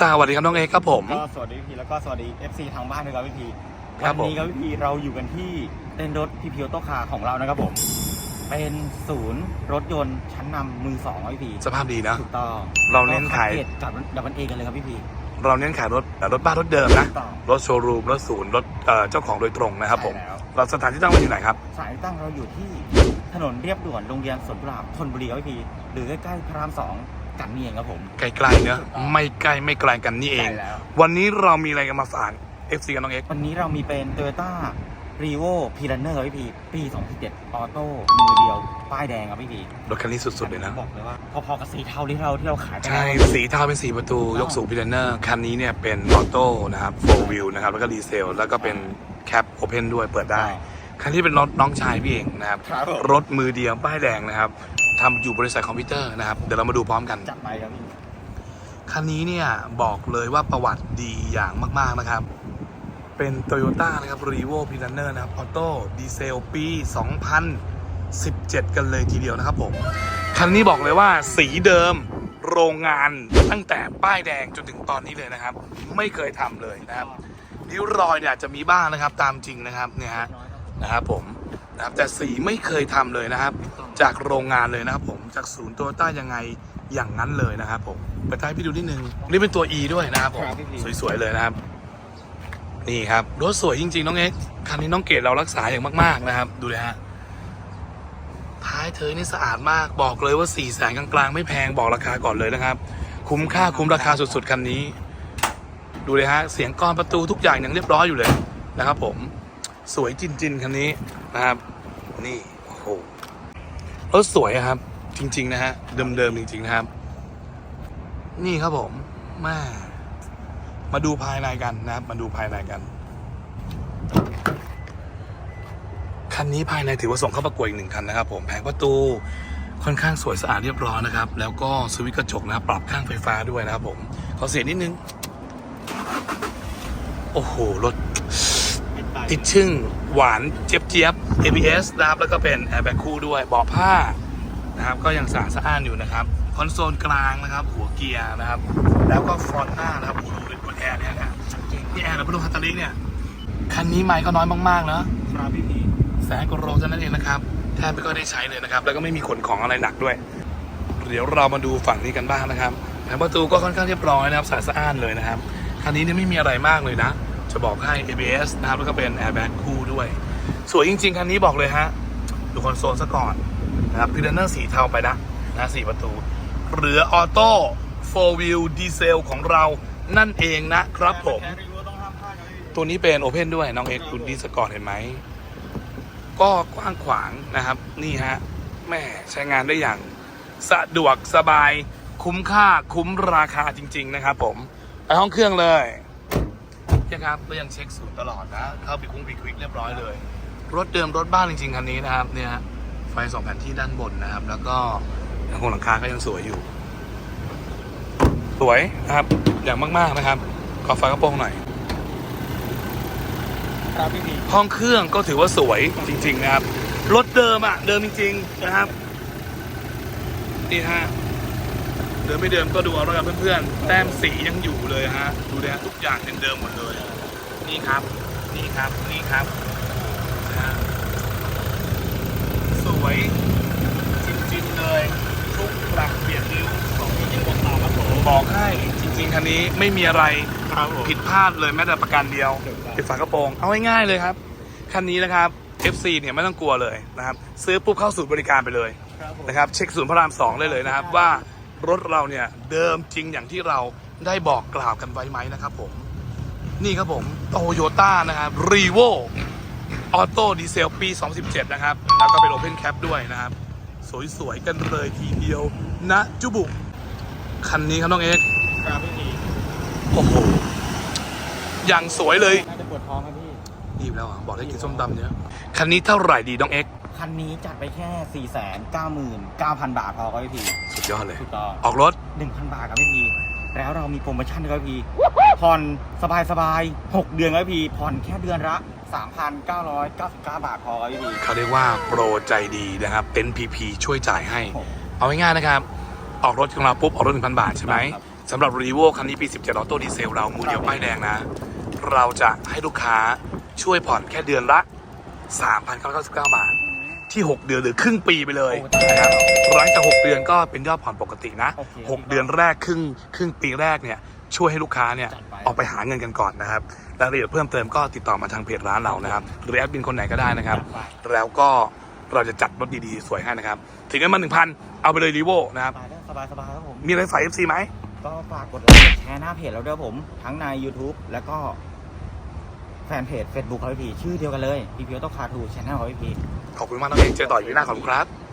สวัสดีครับน้องเอกครับผม ก็สวัสดีพี่แล้วก็สวัสดี FC ทางบ้านด้วยครับพี่พีครับผม วันนี้ครับพี่พีเราอยู่กันที่เต้นรถพีพีโอโตคาของเรานะครับผม เป็นศูนย์รถยนต์ชั้นนำมือสองครับพี่พีสภาพดีนะ ถูกต้องเราเน้นขาย ก็คัดเกรดกับดับเบิลเอกันเลยครับพี่พีเราเน้นขายรถรถบ้านรถเดิมนะ ถูกต้องรถโชว์รูม รถศูนย์ รถเอ่อเจ้าของโดยตรงนะครับผม ใช่แล้วเราสถานที่ตั้งไว้ที่ไหนครับ สายตั้งเราอยู่ที่ถนนเรียบด่วนโรงเรียนสวนกุหลาบธนบุรีครับพี่พีหรือใกล้ๆพระรามสอง กันนี่เองครับผมไกลๆเนอะไม่ไกลไม่ไกลกันนี่เอง ใช่แล้ว วันนี้เรามีอะไรกันมาฝาก FC กับน้องเอกวันนี้เรามีเป็น Toyota r e v o p i r a n n e r ครับพี่พีปี 2017ออโต้มือเดียว ป้ายแดงครับพี่พีรถคันนี้สุดๆเลยนะ บอกเลยว่าพอๆกับสีเทาที่เราที่เราขายไปใช่แล้ว สีเทาเป็นสีประตูยกสูงพิลเนอร์คันนี้เนี่ยเป็นออโต้นะครับโฟวิวนะครับแล้วก็ดีเซล แล้วก็เป็นแคปโอเพนด้วยเปิดได้ คันที่เป็นรถน้องชายพี่เองนะครับ ครับผม รถมือเดียวป้ายแดงนะครับ ทำอยู่บริษัทคอมพิวเตอร์นะครับ เดี๋ยวเรามาดูพร้อมกัน จัดไปครับพี่คันนี้เนี่ยบอกเลยว่าประวัติดีอย่างมาก ๆ นะครับ เป็น Toyota นะครับ r e v o p i l a n e r นะครับ ออโต้ดีเซลปี 2017 กันเลยทีเดียวนะครับผม คันนี้บอกเลยว่าสีเดิมโรงงานตั้งแต่ป้ายแดงจนถึงตอนนี้เลยนะครับ ไม่เคยทำเลยนะครับริ้วรอยเนี่ยอาจจะมีบ้างนะครับตามจริงนะครับเนี่ยฮะน้อยครับผมนะครับผม นะครับแต่สีไม่เคยทำเลยนะครับ จากโรงงานเลยนะครับผมจากศูนย์โตโยต้ายังไงอย่างนั้นเลยนะครับผมไปท้ายพี่ดูนิดนึงนี่เป็นตัว E ด้วยนะครับผมครับพี่พีสวยๆเลยนะครับ นี่ครับรถสวยจริง ๆ น้องเอ็กซ์คันนี้น้องเกดเรารักษาอย่างมากๆนะครับ ดูเลยฮะท้ายเธอนี่สะอาดมากบอกเลยว่า4ี่แสนกลางๆ ไม่แพงบอกราคาก่อนเลยนะครับ คุ้มค่าคุ้มราคาสุดๆคันนี้ ดูเลยฮะเสียงกรอนประตูทุกอย่างยังเรียบร้อยอยู่เลยนะครับ ผม สวยจริงๆคันนี้นะครับ นี่โอ้โหรถสวยครับ จริง ๆ นะฮะเดิมๆจริง ๆ นะครับ นี่ครับผมแม่มาดูภายในกันนะครับ มาดูภายในกันคันนี้ภายในถือว่าส่งเข้าประกวดอีกหนึ่งคันนะครับ ผมแผงประตูค่อนข้างสวยสะอาดเรียบร้อยนะครับ แล้วก็สวิตช์กระจกนะรปรับข้างไฟฟ้าด้วยนะครับผมขอเสียนิดนึง โอ้โห รถ ติดชึ่งหวานเจี๊ยบเจี๊ยบ ABS นะครับแล้วก็เป็นแอร์แบ็คคู่ด้วยเบาะผ้านะครับก็ยังสะอาดสะอ้านอยู่นะครับคอนโซลกลางนะครับ หัวเกียร์นะครับ แล้วก็ฟรอนต์หน้านะครับโอ้โหเป็นบนแอร์เนี่ยนะนี่แอร์ดับเบิลฮัตตาลิกเนี่ยคันนี้ไมค์ก็น้อยมากๆนะครับพี่พีแสนกว่าโลเท่านั้นเองนะครับแทบไม่ก็ได้ใช้เลยนะครับ แล้วก็ไม่มีขนของอะไรหนักด้วย เดี๋ยวเรามาดูฝั่งนี้กันบ้างนะครับแผงประตูก็ค่อนข้างเรียบร้อยนะครับสะอาดสะอ้านเลยนะครับคันนี้เนี่ยไม่มีอะไรมากเลยนะ จะบอกให้ ABS นะครับแล้วก็เป็น airbag คู่ด้วย สวยจริง ๆ คันนี้บอกเลยฮะ ดูคอนโซลซะก่อนนะครับพิลเนอร์สีเทาไปนะนะสีประตู เหลือออโต้4 wheel ดีเซลของเรานั่นเองนะครับผม ตัวนี้เป็นโอเพนด้วย น้องเอ็กคุณดีสกอร์เห็นไหม ก็กว้างขวางนะครับ นี่ฮะแม่ใช้งานได้อย่างสะดวกสบายคุ้มค่าคุ้มราคาจริง ๆ นะครับผม ไปห้องเครื่องเลย นะครับก็ยังเช็คศูนย์ตลอดนะ เข้าไปคุ้งปีควิกเรียบร้อยเลย รถเดิมรถบ้านจริงๆคันนี้นะครับ เนี่ยไฟสองแผ่นที่ด้านบนนะครับ แล้วก็ยังคงหลังคาก็ยังสวยอยู่ สวยนะครับอย่างมากๆนะครับขอไฟกระโปรงหน่อยครับพี่พีห้องเครื่องก็ถือว่าสวยจริง ๆ นะครับ รถเดิมอะเดิมจริง ๆ นะครับนี่ฮะ เดิมไม่เดิมก็ดูเอาแล้วกันเพื่อนๆ แต้มสียังอยู่เลยฮะ ดูนะฮะทุกอย่างยังเดิมหมดเลย นี่ครับ นี่ครับ นี่ครับนะฮะสวยจริงๆเลย ทุกปรับเปลี่ยนนิ้วของพี่จิงบอกต่อครับผมบอกให้จริงๆคันนี้ไม่มีอะไรครับผมผิดพลาดเลยแม้แต่ประกันเดียวถูกต้องติดฝากระโปรง เอาง่ายๆเลยครับ คันนี้นะครับ FC เนี่ยไม่ต้องกลัวเลยนะครับ ซื้อปุ๊บเข้าศูนย์บริการไปเลยครับผมนะครับ เช็คศูนย์พระรามสองได้เลยนะครับว่า รถเราเนี่ยเดิมจริงอย่างที่เราได้บอกกล่าวกันไว้ไหมนะครับผม นี่ครับผมโตโยต้านะครับรีโวออโต้ดีเซลปี 2017 นะครับ แล้วก็เป็นโอเพนแคปด้วยนะครับ สวยๆ กันเลยทีเดียวนะจุบุ คันนี้ครับน้องเอ็กซ์ครับพี่พีโอ้โห อย่างสวยเลย น่าจะปวดท้องครับพี่รีบแล้วอะ บอกได้กินส้มตำเนี้ยคันนี้เท่าไหร่ดีน้องเอ็กซ์ คันนี้จัดไปแค่ 4 9 9 0 0 0 บาทพอครับพี่พีสุดยอดเลย ถูกต้องออกรถ 1,000 บาทครับพี่พีแล้วเรามีโปรโมชั่นครับพี่ผ่อนสบายสบายๆ6เดือนครับพี่ผ่อนแค่เดือนละ 3,999 บาทพอครับพี่พีเขาเรียกว่าโปรใจดีนะครับเต็นท์พีพีช่วยจ่ายให้ผมเอาง่ายๆนะครับ ออกรถของเราปุ๊บออกรถ 1,000 บาทใช่ไหมครับสำหรับรีโวคันนี้ปี 17ออโต้ดีเซลเรามูลเดียวป้ายแดงนะ เราจะให้ลูกค้าช่วยผ่อนแค่เดือนละ 3,999 บาท ที่ 6 เดือนหรือครึ่งปีไปเลยโอ้นะครับหลังจาก6เดือนก็เป็นยอดผ่อนปกตินะโอเค6เดือนแรกครึ่งครึ่งปีแรกเนี่ยช่วยให้ลูกค้าเนี่ยจัดไปออกไปหาเงินกันก่อนนะครับรายละเอียดเพิ่มเติมก็ติดต่อมาทางเพจร้านเรานะครับ หรือแอดมินคนไหนก็ได้นะครับจัดไปแล้วก็เราจะจัดรถดีๆ สวยให้นะครับ ถึงเงินมา1,000เอาไปเลยรีโวนะครับสบายได้สบายสบายครับผม มีอะไรฝาก FC ไหม ก็ฝากกดไลค์กดแชร์หน้าเพจเราด้วยผม ทั้งใน YouTube แล้วก็แฟนเพจ Facebook ครับพี่ชื่อเดียวกันเลยพี่พีโต้คาทูชแนลครับพี่ ขอบคุณมากน้องเอกเจอต่ออยู่หน้าขอบคุณครับ